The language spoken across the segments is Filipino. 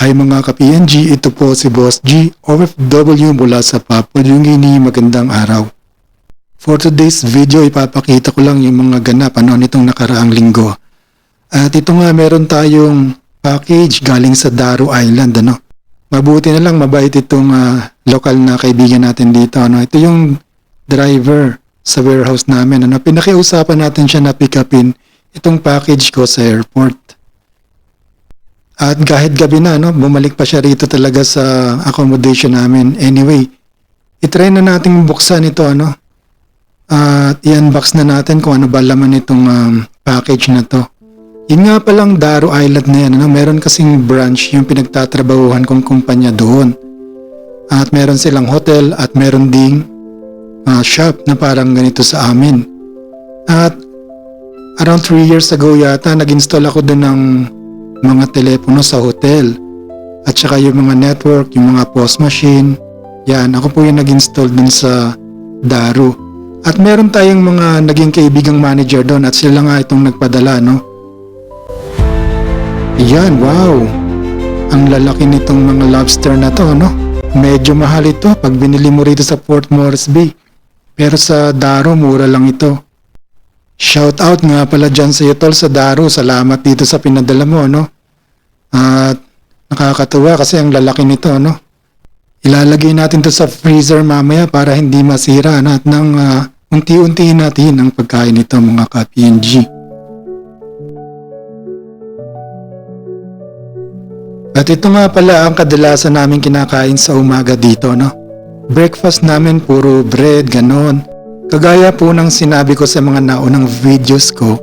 Hi mga ka-PNG, ito po si Boss G, OFW mula sa Papua New Guinea. Magandang araw. For today's video, ipapakita ko lang yung mga ganap ano nitong nakaraang linggo. At ito nga, meron tayong package galing sa Daru Island. Ano? Mabuti na lang, mabait itong ah, lokal na kaibigan natin dito. Ano? Ito yung driver sa warehouse namin. Ano? Pinakiusapan natin siya na pick upin itong package ko sa airport. At kahit gabi na, no, bumalik pa siya rito talaga sa accommodation namin. Anyway, itry na nating buksan ito, ano. At i-unbox na natin kung ano ba laman itong um, package na to. Yun nga palang Daru Island na yan, ano, meron kasing branch yung pinagtatrabahuhan kong kumpanya doon. At meron silang hotel at meron ding uh, shop na parang ganito sa amin. At around 3 years ago yata, nag-install ako doon ng mga telepono sa hotel at saka yung mga network, yung mga POS machine. Yan, ako po yung nag-install dun sa Daru. At meron tayong mga naging kaibigang manager doon at sila nga itong nagpadala, no? Yan, wow! Ang lalaki nitong mga lobster na to, no? Medyo mahal ito pag binili mo rito sa Port Moresby. Pero sa Daru, mura lang ito. Shout out nga pala dyan sa iyo tol sa Daru. Salamat dito sa pinadala mo, no? At nakakatuwa kasi ang lalaki nito, no? Ilalagay natin to sa freezer mamaya para hindi masira no? at nang ah, unti-unti natin ang pagkain nito mga ka-PNG. At ito nga pala ang kadalasan namin kinakain sa umaga dito, no? Breakfast namin puro bread, ganon. Kagaya po ng sinabi ko sa mga naunang videos ko,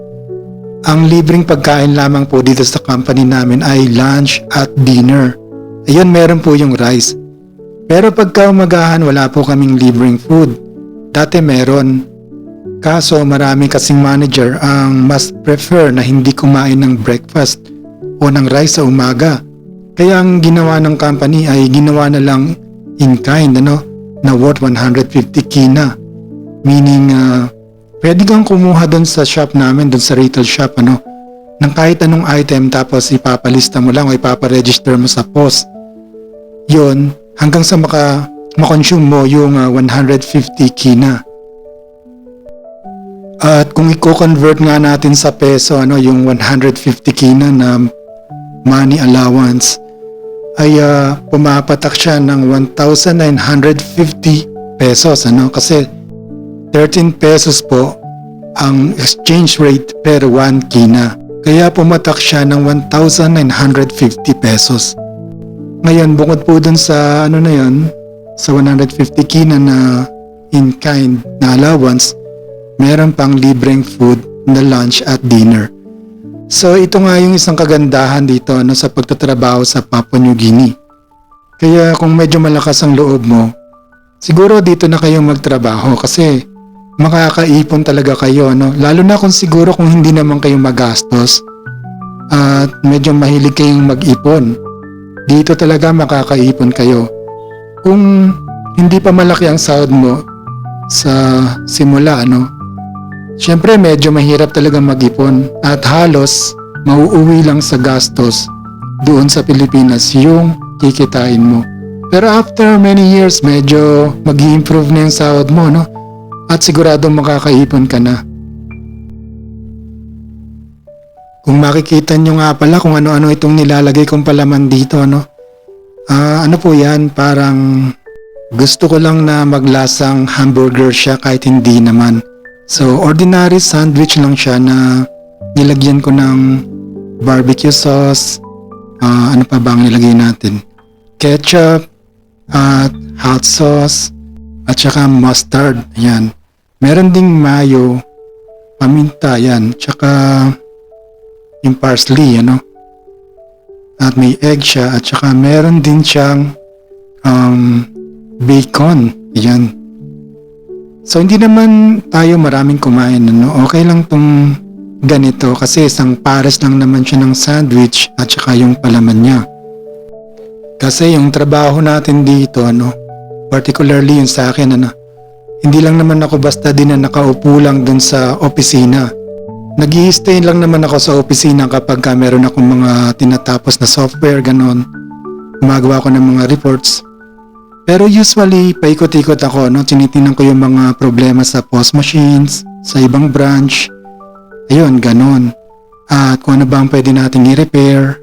ang libreng pagkain lamang po dito sa company namin ay lunch at dinner. Ayun, meron po yung rice. Pero pagka umagahan, wala po kaming libreng food. Dati meron. Kaso marami kasing manager ang mas prefer na hindi kumain ng breakfast o ng rice sa umaga. Kaya ang ginawa ng company ay ginawa na lang in kind, ano, na worth 150 kina. Meaning, ah, pwede kang kumuha doon sa shop namin, doon sa retail shop, ano, ng kahit anong item tapos ipapalista mo lang o ipaparegister mo sa post. Yun, hanggang sa maka, makonsume mo yung ah, 150 kina. At kung i-convert nga natin sa peso, ano, yung 150 kina na money allowance, ay ah, pumapatak siya ng 1,950 pesos, ano, kasi 13 pesos po ang exchange rate per 1 kina. Kaya pumatak siya ng 1,950 pesos. Ngayon, bukod po dun sa ano na yun, sa 150 kina na in-kind na allowance, meron pang libreng food na lunch at dinner. So ito nga yung isang kagandahan dito ano, sa pagtatrabaho sa Papua New Guinea. Kaya kung medyo malakas ang loob mo, siguro dito na kayo magtrabaho kasi makakaipon talaga kayo. No? Lalo na kung siguro kung hindi naman kayo magastos at medyo mahilig kayong mag-ipon. Dito talaga makakaipon kayo. Kung hindi pa malaki ang sahod mo sa simula, ano, Siyempre medyo mahirap talaga mag-ipon at halos mauuwi lang sa gastos doon sa Pilipinas yung kikitain mo. Pero after many years, medyo mag improve na yung sahod mo, no? At siguradong makakaipon ka na. Kung makikita nyo nga pala kung ano-ano itong nilalagay kong palaman dito, no? Ah, ano po yan? Parang gusto ko lang na maglasang hamburger siya kahit hindi naman. So, ordinary sandwich lang siya na nilagyan ko ng barbecue sauce, ah, ano pa ba ang nilagay natin? Ketchup, at hot sauce, at saka mustard, yan. Meron ding mayo, paminta, yan, tsaka yung parsley, ano. At may egg siya, at saka meron din siyang um, bacon, yan. So hindi naman tayo maraming kumain ano. Okay lang tong ganito kasi isang pares lang naman siya ng sandwich at saka yung palaman niya. Kasi yung trabaho natin dito ano, particularly yung sa akin ano, hindi lang naman ako basta din na nakaupo lang dun sa opisina. nag stay lang naman ako sa opisina kapag ka meron akong mga tinatapos na software ganon. gumagawa ko ng mga reports. Pero usually, paikot-ikot ako, no? Tinitingnan ko yung mga problema sa post machines, sa ibang branch. Ayun, ganon. At kung ano ba ang pwede nating i-repair.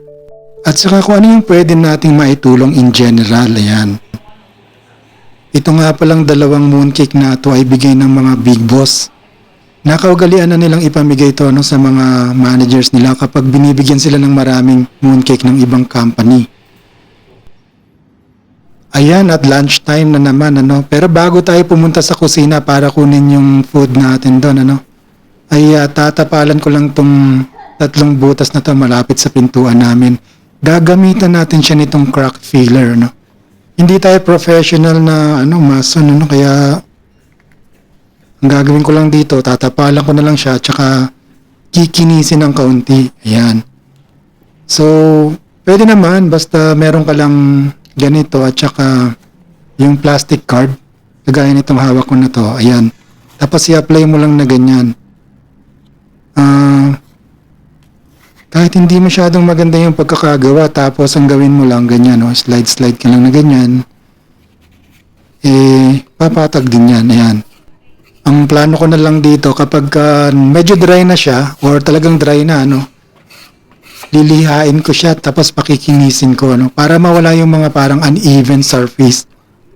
At saka kung ano yung pwede nating maitulong in general, ayan. Ito nga palang dalawang mooncake na to ay bigay ng mga big boss. Nakaugalian na nilang ipamigay to no, sa mga managers nila kapag binibigyan sila ng maraming mooncake ng ibang company. Ayan, at lunchtime na naman, ano. Pero bago tayo pumunta sa kusina para kunin yung food natin doon, ano, ay ah, tatapalan ko lang tong tatlong butas na to malapit sa pintuan namin. Gagamitan natin siya nitong crack filler, no. Hindi tayo professional na, ano, mason, ano, kaya ang gagawin ko lang dito, tatapalan ko na lang siya, tsaka kikinisin ng kaunti. Ayan. So, pwede naman, basta meron ka lang ganito at saka yung plastic card, kagaya nitong hawak ko na to, ayan. Tapos i-apply mo lang na ganyan. Ah, kahit hindi masyadong maganda yung pagkakagawa, tapos ang gawin mo lang ganyan, no? slide-slide ka lang na ganyan, eh, papatag din yan, ayan. Ang plano ko na lang dito, kapag ah, medyo dry na siya, or talagang dry na, ano, lilihain ko siya tapos pakikinisin ko no para mawala yung mga parang uneven surface.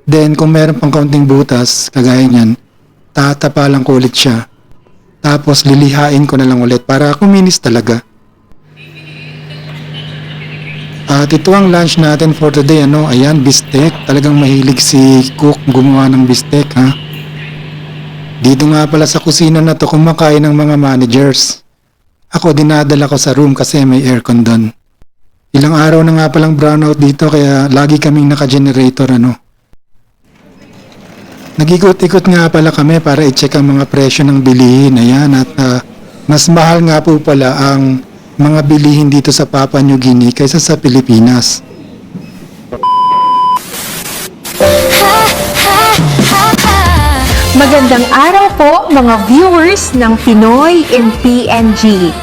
Then kung meron pang kaunting butas kagaya niyan, tatapalan ko ulit siya. Tapos lilihain ko na lang ulit para kuminis talaga. At ito ang lunch natin for today ano, ayan bistek. Talagang mahilig si cook gumawa ng bistek ha. Dito nga pala sa kusina na to kumakain ng mga managers. Ako dinadala ko sa room kasi may aircon doon. Ilang araw na nga palang brownout dito kaya lagi kaming naka-generator ano. Nag-ikot-ikot nga pala kami para i-check ang mga presyo ng bilihin. Ayan at ah, mas mahal nga po pala ang mga bilihin dito sa Papua New Guinea kaysa sa Pilipinas. Magandang araw po mga viewers ng Pinoy in PNG.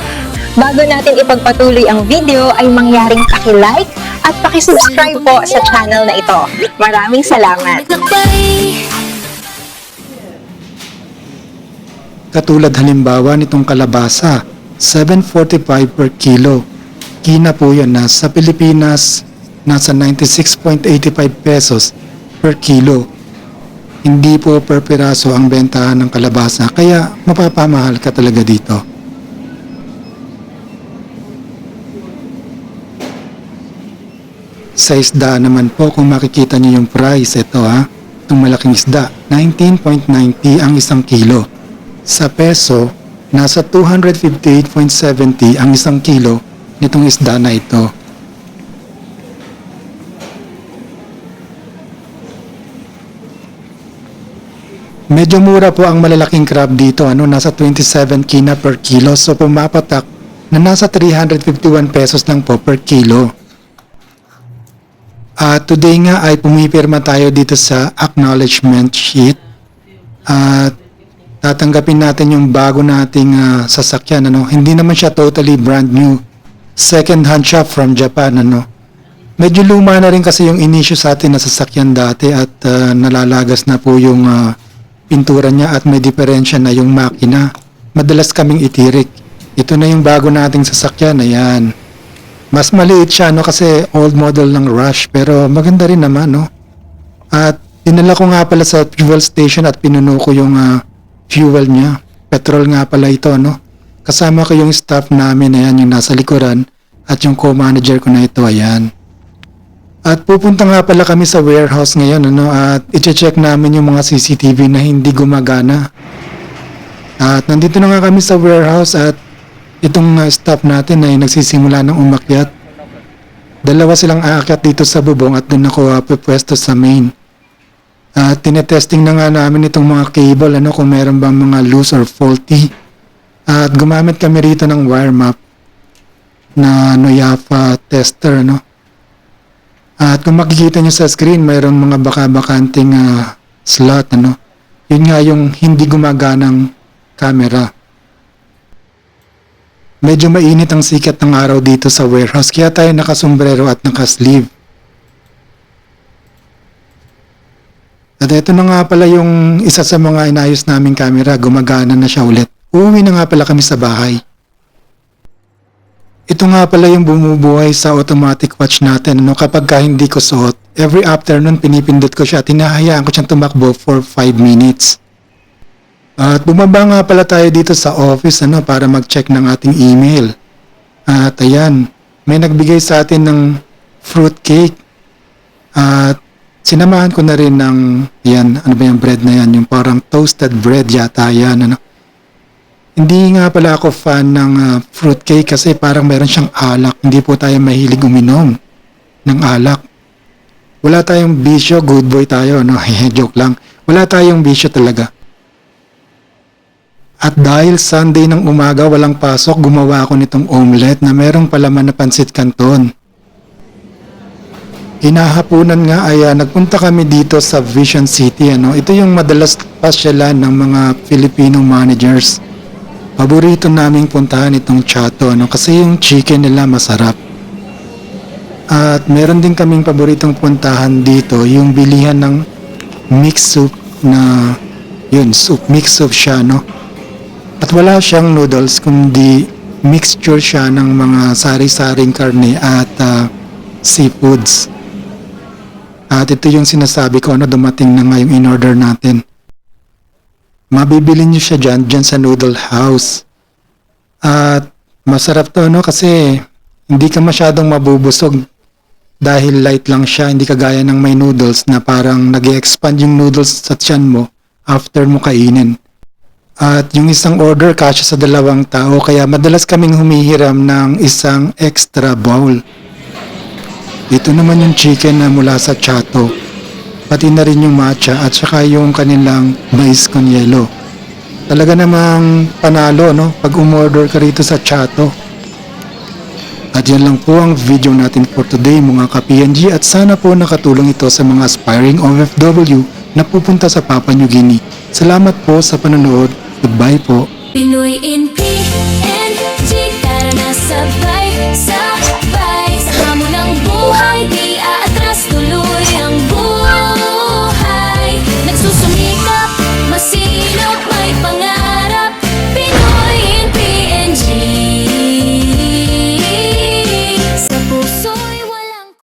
Bago natin ipagpatuloy ang video ay mangyaring paki-like at paki-subscribe po sa channel na ito. Maraming salamat. Katulad halimbawa nitong kalabasa, 7.45 per kilo. Kina po yan na sa Pilipinas, nasa 96.85 pesos per kilo. Hindi po per piraso ang bentahan ng kalabasa, kaya mapapamahal ka talaga dito. Sa isda naman po, kung makikita niyo yung price, ito ha, itong malaking isda, 19.90 ang isang kilo. Sa peso, nasa 258.70 ang isang kilo nitong isda na ito. Medyo mura po ang malalaking crab dito, ano, nasa 27 kina per kilo. So pumapatak na nasa 351 pesos lang po per kilo. At today nga ay pumipirma tayo dito sa acknowledgement sheet. At tatanggapin natin yung bago nating ah, sasakyan ano? Hindi naman siya totally brand new. Second hand shop from Japan ano? Medyo luma na rin kasi yung inisyo sa atin na sasakyan dati at ah, nalalagas na po yung ah, pintura niya at may diferensya na yung makina. Madalas kaming itirik. Ito na yung bago nating sasakyan ayan. Mas maliit siya no kasi old model ng Rush pero maganda rin naman no? At dinala ko nga pala sa fuel station at pinuno ko yung ah, fuel niya. Petrol nga pala ito, no? Kasama ko yung staff namin, ayan, yung nasa likuran, at yung co-manager ko na ito, ayan. At pupunta nga pala kami sa warehouse ngayon, ano, at i-check namin yung mga CCTV na hindi gumagana. At nandito na nga kami sa warehouse at itong uh, staff natin ay nagsisimula ng umakyat. Dalawa silang aakyat dito sa bubong at doon ako uh, sa main. At tinetesting na nga namin itong mga cable, ano, kung meron bang mga loose or faulty. At gumamit kami rito ng wire map na Noyafa tester, no. At kung makikita nyo sa screen, mayroon mga baka-bakanting ah, slot, ano. Yun nga yung hindi gumaganang camera. Medyo mainit ang sikat ng araw dito sa warehouse, kaya tayo nakasombrero at nakasleeve. At ito na nga pala yung isa sa mga inayos naming camera, gumagana na siya ulit. Uuwi na nga pala kami sa bahay. Ito nga pala yung bumubuhay sa automatic watch natin. No? Kapag ka hindi ko suot, every afternoon pinipindot ko siya at hinahayaan ko siyang tumakbo for 5 minutes. At bumaba nga pala tayo dito sa office ano, para mag-check ng ating email. At ayan, may nagbigay sa atin ng fruit cake. At sinamahan ko na rin ng, yan, ano ba yung bread na yan? Yung parang toasted bread yata yan. Ano? Hindi nga pala ako fan ng ah, fruit cake kasi parang meron siyang alak. Hindi po tayo mahilig uminom ng alak. Wala tayong bisyo, good boy tayo. No? Joke lang. Wala tayong bisyo talaga. At dahil Sunday ng umaga walang pasok, gumawa ako nitong omelette na merong palaman na pansit canton. Hinahapunan nga ay ah, nagpunta kami dito sa Vision City. Ano? Ito yung madalas pasyalan ng mga Filipino managers. Paborito naming puntahan itong Chato ano? kasi yung chicken nila masarap. At meron din kaming paboritong puntahan dito, yung bilihan ng mixed soup na yun, soup, mixed soup siya, no? At wala siyang noodles, kundi mixture siya ng mga sari-saring karne at ah, seafoods. At ito yung sinasabi ko, ano, dumating na nga yung in-order natin. Mabibili niyo siya dyan, dyan sa Noodle House. At masarap to, no? Kasi hindi ka masyadong mabubusog dahil light lang siya, hindi kagaya ng may noodles na parang nag expand yung noodles sa tiyan mo after mo kainin. At yung isang order kasya sa dalawang tao kaya madalas kaming humihiram ng isang extra bowl. Ito naman yung chicken na mula sa Chato. Pati na rin yung matcha at saka yung kanilang mais con yelo. Talaga namang panalo no pag umorder ka rito sa Chato. At yan lang po ang video natin for today mga ka-PNG at sana po nakatulong ito sa mga aspiring OFW na pupunta sa Papua New Guinea. Salamat po sa panonood. Goodbye po. Pinoy in P.